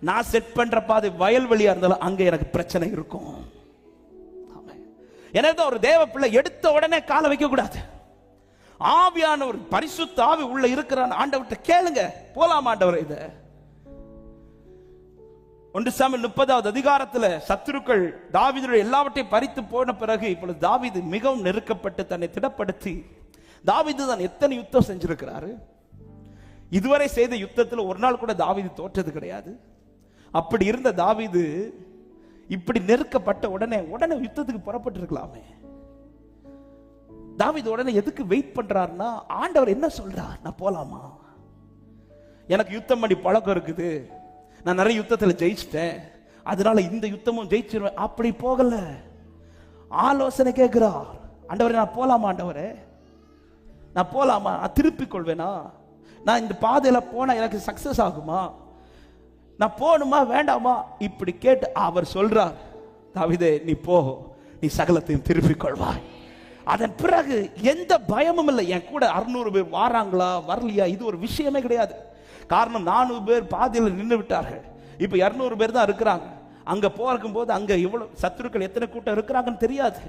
நான் செட் பண்ற பாதை வயல்வெளியா இருந்தாலும் அங்க எனக்கு பிரச்சனை இருக்கும். ஆமென். எனவே ஒரு தேவ பிள்ளை எடுத்த உடனே காலை வைக்க கூடாது. ஆவியான ஒரு பரிசுத்த ஆவி உள்ள இருக்கிறான். ஆண்டவர்கிட்ட கேளுங்க. போலாம் ஆண்டவர் இத. ஒன்று சாமியில் முப்பதாவது அதிகாரத்தில் சத்துருக்கள் தாவிதனுடைய எல்லாவற்றையும் பறித்து போன பிறகு இப்பொழுது தாவீது மிகவும் நெருக்கப்பட்டு தன்னை திடப்படுத்தி தாவிது தான் எத்தனை யுத்தம் செஞ்சிருக்கிறாரு? இதுவரை செய்த யுத்தத்தில் ஒரு நாள் கூட தாவீது தோற்றது கிடையாது. அப்படி இருந்த தாவிது இப்படி நெருக்கப்பட்ட உடனே உடனே யுத்தத்துக்கு புறப்பட்டு இருக்கலாமே தாவிது உடனே எதுக்கு வெயிட் பண்றாருன்னா ஆண்டவர் என்ன சொல்றார்? நான் போலாமா? எனக்கு யுத்தம் பண்ணி பழக்கம் இருக்குது. நான் நிறைய யுத்தத்தில் ஜெயிச்சிட்டேன். அதனால இந்த யுத்தமும் ஜெயிச்சிருவேன். அப்படி போகல. ஆலோசனை கேட்கிறார். ஆண்டவரே நான் போலாமா ஆண்டவரே? நான் போலாமா? நான் திருப்பிக் கொள்வேனா? நான் இந்த பாதையில போனா எனக்கு சக்சஸ் ஆகுமா? நான் போகணுமா வேண்டாமா? இப்படி கேட்டு அவர் சொல்றார் தாவிதே நீ போ. நீ சகலத்தையும் திருப்பிக் கொள்வாய். அதன் பிறகு எந்த பயமும் இல்லை. என் கூட அறுநூறு பேர் வாராங்களா வரலையா? இது ஒரு விஷயமே கிடையாது. காரணம் நானூறு பேர் பாதியில் நின்று விட்டார்கள். இப்போ இரநூறு பேர் தான் இருக்கிறாங்க. அங்கே போறக்கும் போது அங்கே இவ்வளோ சத்துருக்கள் எத்தனை கூட்டம் இருக்கிறாங்கன்னு தெரியாது.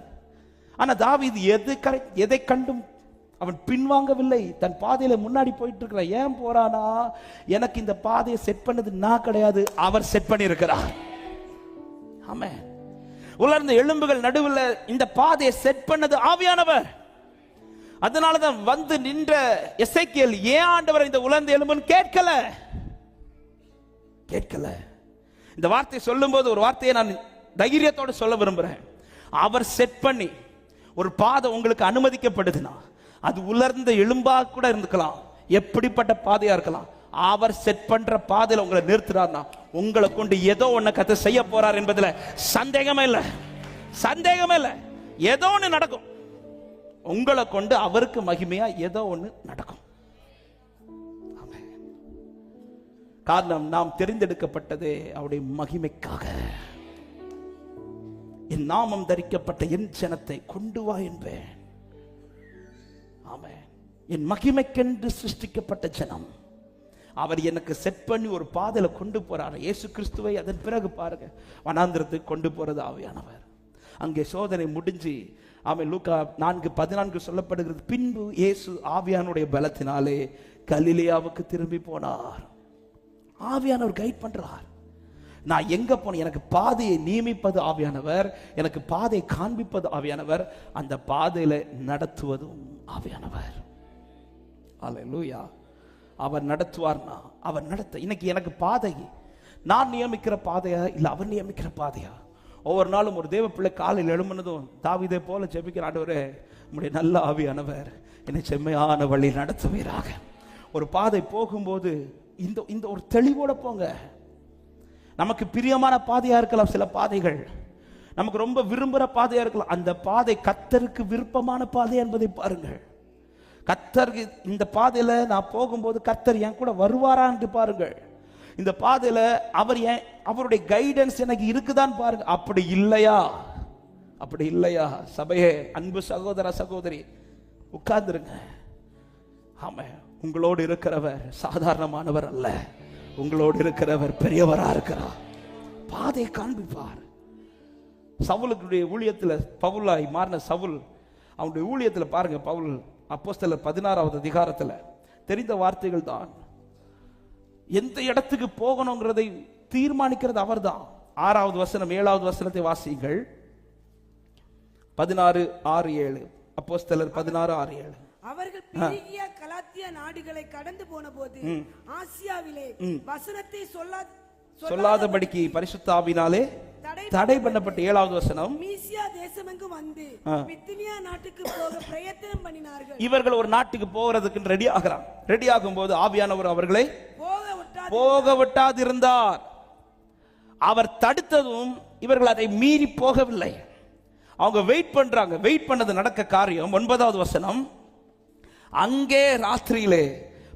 ஆனால் தாவி இது எது கரை எதை கண்டும் அவன் பின்வாங்கவில்லை. தன் பாதையில முன்னாடி போயிட்டு இருக்கிறான் ஏன் போறானா? எனக்கு இந்த பாதையை செட் பண்ணது நான் கிடையாது. அவர் செட் பண்ணி இருக்கிறார் ஆமே உலர்ந்த எலும்புகள் நடுவில் இந்த பாதையை செட் பண்ணது ஆவியானவர். அதனாலதான் வந்து நின்ற எசைக்கியல் ஏன் ஆண்டவர் இந்த உலர்ந்த எலும்புன்னு கேட்கல? கேட்கல. இந்த வார்த்தை சொல்லும்போது ஒரு வார்த்தையை நான் தைரியத்தோட சொல்ல விரும்புறேன். அவர் செட் பண்ணி ஒரு பாதை உங்களுக்கு அனுமதிக்கப்படுதுன்னா அது உலர்ந்த எலும்பாக கூட இருந்துக்கலாம். எப்படிப்பட்ட பாதையா இருக்கலாம். அவர் செட் பண்ற பாதையில உங்களை நிறுத்துறாருனா உங்களை கொண்டு ஏதோ ஒண்ணு கத்த செய்ய போறார் என்பதுல சந்தேகமே இல்லை. சந்தேகமே இல்லை. ஏதோ ஒண்ணு நடக்கும். உங்களை கொண்டு அவருக்கு மகிமையா ஏதோ ஒண்ணு நடக்கும். காரணம் நாம் தெரிந்தெடுக்கப்பட்டதே அவருடைய மகிமைக்காக. என் நாமம் தரிக்கப்பட்ட என் ஜனத்தை கொண்டு வா என்பேன். ஆமென். என் மகிமைக்கென்று சிருஷ்டிக்கப்பட்ட ஜனம் அவர் எனக்கு செட் பண்ணி ஒரு பாதையில் கொண்டு போறார். இயேசு கிறிஸ்துவை அதன் பிறகு பாருங்க வனாந்திரத்துக்கு கொண்டு போறது ஆவியானவர். அங்கே சோதனை முடிஞ்சு அவன் லூக்கா நான்கு பதினான்கு சொல்லப்படுகிறது. பின்பு இயேசு ஆவியானுடைய பலத்தினாலே கலிலியாவுக்கு திரும்பி போனார். ஆவியானவர் கைட் பண்றார். நான் எங்க போனேன்? எனக்கு பாதையை நியமிப்பது ஆவியானவர் எனக்கு பாதையை காண்பிப்பது ஆவியானவர். அந்த பாதையில நடத்துவதும் ஆவியானவர். அல்லேலூயா அவர் நடத்துவார்னா அவர் நடத்த. இன்னைக்கு எனக்கு பாதை. நான் நியமிக்கிற பாதையா? இல்லை அவர் நியமிக்கிற பாதையா? ஒவ்வொரு நாளும் ஒரு தேவ பிள்ளை காலையில் எழும்புனதும் தாவிதை போல ஜெபிக்கிற ஆண்டவரே நம்முடைய நல்ல ஆவியானவர் என்னை செம்மையான வழி நடத்துவீராக. ஒரு பாதை போகும்போது இந்த இந்த ஒரு தெளிவோட போங்க. நமக்கு பிரியமான பாதையாக இருக்கலாம் சில பாதைகள். நமக்கு ரொம்ப விரும்புகிற பாதையாக இருக்கலாம். அந்த பாதை கத்தருக்கு விருப்பமான பாதை என்பதை பாருங்கள். கத்தர் இந்த பாதையில் நான் போகும்போது கத்தர் என் கூட வருவாரான்ட்டு பாருங்கள். இந்த பாதையில் அவர் ஏன் அவருடைய கைடன்ஸ் எனக்கு இருக்குதான்னு பாருங்க. அப்படி இல்லையா? அப்படி இல்லையா? சபையே அன்பு சகோதர சகோதரி உட்கார்ந்துருங்க. ஆமா உங்களோடு இருக்கிறவர் சாதாரணமானவர் அல்ல. உங்களோடு இருக்கிறவர் பெரியவரா இருக்கிறார். பாதையை காண்பிப்பார். சவுலுடைய ஊழியத்துல பவுலாய் மாறின சவுல் அவனுடைய ஊழியத்துல பாருங்க பவுல் அப்போஸ்தலர் பதினாறாவது அதிகாரத்துல தெரிந்த வார்த்தைகள் தான். எந்த இடத்துக்கு போகணுங்கிறதை தீர்மானிக்கிறது அவர்தான். ஆறாவது வசனம் ஏழாவது வசனத்தை வாசியுங்கள். பதினாறு ஆறு ஏழு. அப்போஸ்தலர் பதினாறு ஆறு ஏழு. அவர்கள் பெருகிய கலாத்திய நாடுகளை கடந்து போன போது ஆசியாவிலே வசனத்தை சொல்லா சொல்லாதபடிக்கு பரிசுத்தாவினாலே தடை பண்ணப்பட்ட ஏழாவது வசனம். மீசியா தேசமெங்கு வந்து. பித்தினியா நாட்டுக்கு போக பிரயத்தனம் பண்ணினார்கள். இவர்கள் ஒரு நாட்டுக்கு போகிறதுக்கு ரெடி ஆகிறான் ரெடி ஆகும்போது ஆவியானவர் அவர்களை போக விட்டாதிருந்தார் அவர் தடுத்ததும் இவர்கள் அதை மீறி போகவில்லை. அவங்க வெயிட் பண்றாங்க. வெயிட் பண்ணது நடக்க காரியம் ஒன்பதாவது வசனம். அங்கே ராத்திரியிலே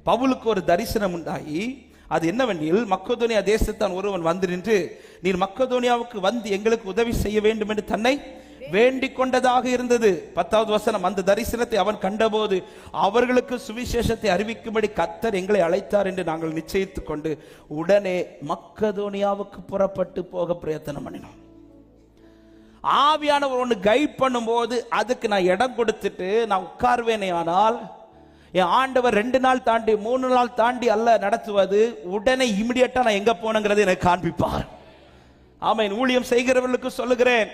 பவுலுக்கு ஒரு தரிசனம் உண்டாகி அது என்னவெனில் மக்கதோனியா தேசத்தான் ஒருவன் வந்து நின்று நீர் மக்கதோனியாவுக்கு வந்து எங்களுக்கு உதவி செய்ய வேண்டும் என்று தன்னை வேண்டிக் கொண்டதாக இருந்தது. பத்தாவது வசனம் அந்த தரிசனத்தை அவன் கண்டபோது அவர்களுக்கு சுவிசேஷத்தை அறிவிக்கும்படி கத்தர் எங்களை அழைத்தார் என்று நாங்கள் நிச்சயித்துக் கொண்டு உடனே மக்கதோனியாவுக்கு புறப்பட்டு போக பிரயத்தனம் பண்ணினோம். ஆவியானவர் ஒன்று கைட் பண்ணும்போது அதுக்கு நான் இடம் கொடுத்துட்டு நான் உட்கார்வேனே ஆனால் என் ஆண்டவர் ரெண்டு நாள் தாண்டி மூணு நாள் தாண்டி அல்ல நடத்துவது உடனே இமிடியட்டா நான் எங்க போனங்கிறத எனக்கு காண்பிப்பார். ஆமென். ஊழியம் செய்கிறவர்களுக்கு சொல்லுகிறேன்.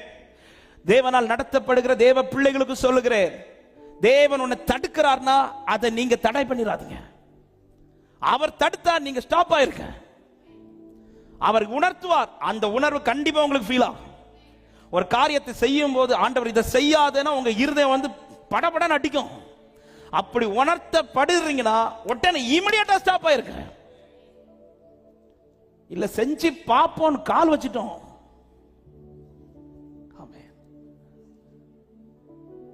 தேவனால் நடத்தப்படுகிற தேவ பிள்ளைகளுக்கு சொல்லுகிறேன். தேவன் உன்னை தடுக்கிறார்னா அதை நீங்க தடை பண்ணிடாதீங்க அவர் தடுத்தா நீங்க ஸ்டாப் ஆயிருக்க அவர் உணர்த்துவார். அந்த உணர்வு கண்டிப்பா உங்களுக்கு ஃபீல் ஆகும். ஒரு காரியத்தை செய்யும் போது ஆண்டவர் இதை செய்யாதேன்னா உங்க இருதயம் வந்து படபடன்னு அடிக்கும். அப்படி உணர்த்தப்படுறீங்கன்னா உடனே இமிடியட்டா ஸ்டாப் ஆயிருக்க. இல்ல செஞ்சு பார்ப்போம் கால் வச்சிட்டோம்.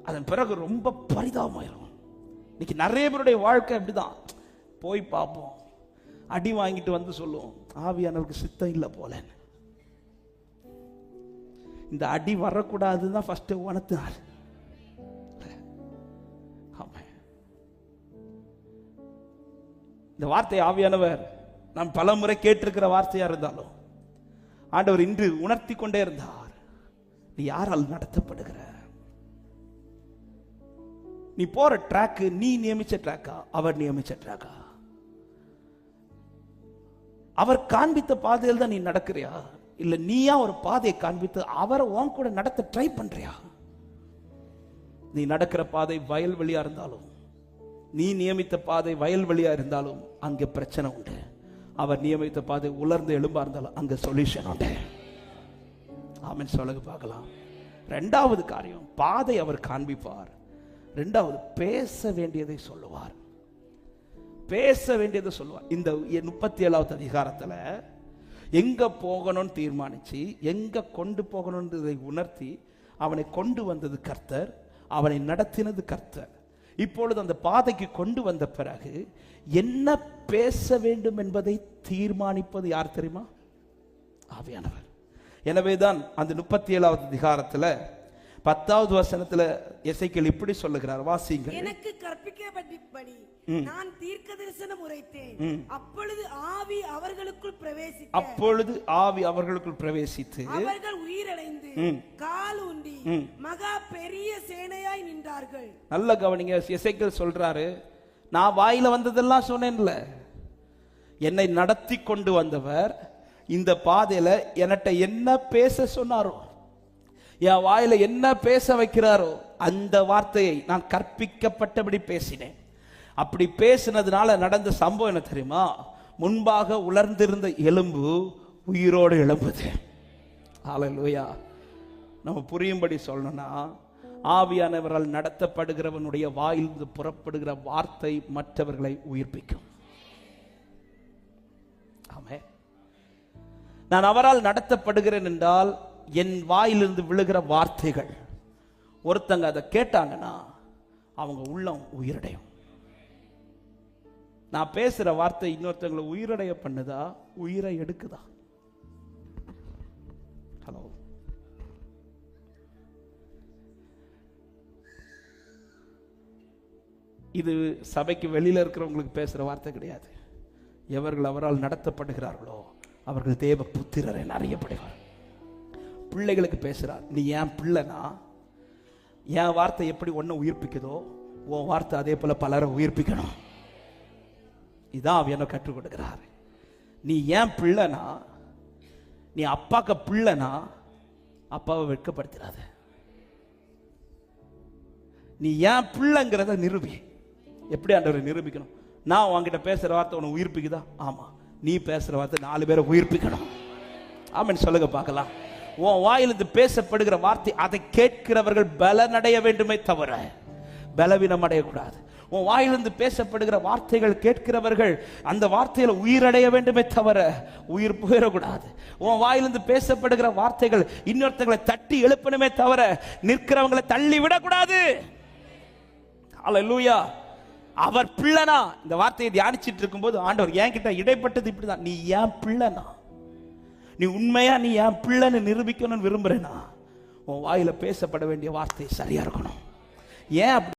அதன் பிறகு ரொம்ப பரிதாபமாயிரும். இன்னைக்கு நிறைய பேருடைய வாழ்க்கை அப்படிதான். போய் பார்ப்போம். அடி வாங்கிட்டு வந்து சொல்லுவோம். ஆவியானவருக்கு சித்தம் இல்லை போலன்னு. இந்த அடி வரக்கூடாதுதான் தான் ஃபர்ஸ்ட் உணர்த்தினார். இந்த வார்த்தை ஆவியானவர் நாம் பல முறை கேட்டிருக்கிற வார்த்தையா இருந்தாலும் ஆண்டவர் இன்று உணர்த்தி கொண்டே இருந்தார். நீ யாரால் நடத்தப்படுகிற? நீ போற ட்ராக் நீ நியமிச்ச ட்ராக்கா அவர் நியமிச்ச ட்ராக்கா அவர் காண்பித்த பாதையில் தான் நீ நடக்கிறியா? இல்ல நீயா ஒரு பாதையை காண்பித்து அவரை உன் கூட நடத்த ட்ரை பண்றியா? நீ நடக்கிற பாதை வயல்வெளியா இருந்தாலும் நீ நியமித்த பாதை வயல்வெளியா இருந்தாலும் அங்க பிரச்சனை உண்டு. அவர் நியமித்த பாதை உலர்ந்து எலும்பா இருந்தாலும் அங்க சொல்யூஷன் உண்டு. ஆமன் சொல்லுங்க பார்க்கலாம். ரெண்டாவது காரியம் பாதை அவர் காண்பிப்பார். ரெண்டாவது பேச வேண்டியதை சொல்லுவார். பேச வேண்டியதை சொல்லுவார். இந்த முப்பத்தி ஏழாவது அதிகாரத்தில் எங்க போகணும்னு தீர்மானிச்சு எங்க கொண்டு போகணுன்றதை உணர்த்தி அவனை கொண்டு வந்தது கர்த்தர் அவனை நடத்தினது கர்த்தர். இப்பொழுது அந்த பாதைக்கு கொண்டு வந்த பிறகு என்ன பேச வேண்டும் என்பதை தீர்மானிப்பது யார் தெரியுமா? ஆவியானவர். எனவேதான் அந்த முப்பத்தி ஏழாவது அதிகாரத்தில் பத்தாவது வசனத்துல எசைக்கேல் இப்படி சொல்லுகிறார் வாசிங்கள் எனக்கு கற்பிக்கப்பட்டபடி நான் தீர்க்க தரிசனம் உரைத்தேன் அப்பொழுது ஆவி அவர்களுக்குள் பிரவேசிக்க அப்பொழுது ஆவி அவர்களுக்குள் பிரவேசித்து அவர்கள் உயிரடைந்து கால் ஊண்டி மகா பெரிய சேனையாய் நின்றார்கள். நல்ல கவனிங்க எசைக்கேல் சொல்றாரு நான் வாயில வந்ததெல்லாம் சொன்னேன்ல. என்னை நடத்தி கொண்டு வந்தவர் இந்த பாதையில என்கிட்ட என்ன பேச சொன்னாரோ என் வாயில என்ன பேச வைக்கிறாரோ அந்த வார்த்தையை நான் கற்பிக்கப்பட்டபடி பேசினேன். அப்படி பேசினதுனால நடந்த சம்பவம் என்ன தெரியுமா? முன்பாக உலர்ந்திருந்த எலும்பு உயிரோடு எழும்புது. ஹalleluya. நம்ம புரியும்படி சொல்லணும்னா ஆவியானவரால் நடத்தப்படுகிறவனுடைய வாயிலிருந்து புறப்படுகிற வார்த்தை மற்றவர்களை உயிர்ப்பிக்கும். ஆமே நான் அவரால் நடத்தப்படுகிறேன் என்றால் என் வாயிலிருந்து விழுகிற வார்த்தைகள். ஒருத்தங்க அதை கேட்டாங்கன்னா அவங்க உள்ளம் உயிரடையும். நான் பேசுற வார்த்தை இன்னொருத்தங்களை உயிரடைய பண்ணுதா? உயிரை எடுக்குதா? ஹலோ இது சபைக்கு வெளியில இருக்கிறவங்களுக்கு பேசுகிற வார்த்தை கிடையாது. எவர்கள் அவரால் நடத்தப்படுகிறார்களோ அவர்கள் தேவ புத்திரரை அறியப்படுகிறார் பிள்ளைகளுக்கு பேசுகிறார் நீ ஏன் பிள்ளைனா? என் வார்த்தை எப்படி ஒன்றை உயிர்ப்பிக்குதோ உன் வார்த்தை அதே போல் பலரை உயிர்ப்பிக்கணும். இதான் அவன் என்ன கற்றுக் கொடுக்குறார். நீ ஏன் பிள்ளைனா? நீ அப்பாக்க பிள்ளைனா? அப்பாவை வெட்கப்படுத்திடாத. நீ ஏன் பிள்ளைங்கிறத நிரூபி. எப்படி ஆண்டவரை நிரூபிக்கணும்? நான் உன்கிட்ட பேசுகிற வார்த்தை உன்னை உயிர்ப்பிக்குதா? ஆமாம் நீ பேசுகிற வார்த்தை நாலு பேரை உயிர்ப்பிக்கணும். ஆமென். சொல்லுங்க பார்க்கலாம். உன் வாயிலிருந்து பேசப்படுகிற வார்த்தை அதை கேட்கிறவர்கள் பலனடைய வேண்டுமே தவிர பலவீனம் அடையக்கூடாது. உன் வாயிலிருந்து பேசப்படுகிற வார்த்தைகள் கேட்கிறவர்கள் அந்த வார்த்தையில உயிரடைய வேண்டுமே தவிர உயிர் போயிடக்கூடாது. உன் வாயிலிருந்து பேசப்படுகிற வார்த்தைகள் இன்னொருத்தங்களை தட்டி எழுப்பணுமே தவிர நிற்கிறவங்களை தள்ளி விடக்கூடாது. அல்லேலூயா அவர் பிள்ளைனா இந்த வார்த்தையை தியானிச்சிட்டு இருக்கும்போது ஆண்டவர் என்கிட்ட இடைப்பட்டது இப்படிதான். நீ ஏன் பிள்ளைனா. நீ உண்மையா நீ என் பிள்ளைன்னு நிரூபிக்கணும்னு விரும்புறேனா? உன் வாயில பேசப்பட வேண்டிய வார்த்தை சரியா இருக்கணும். ஏன்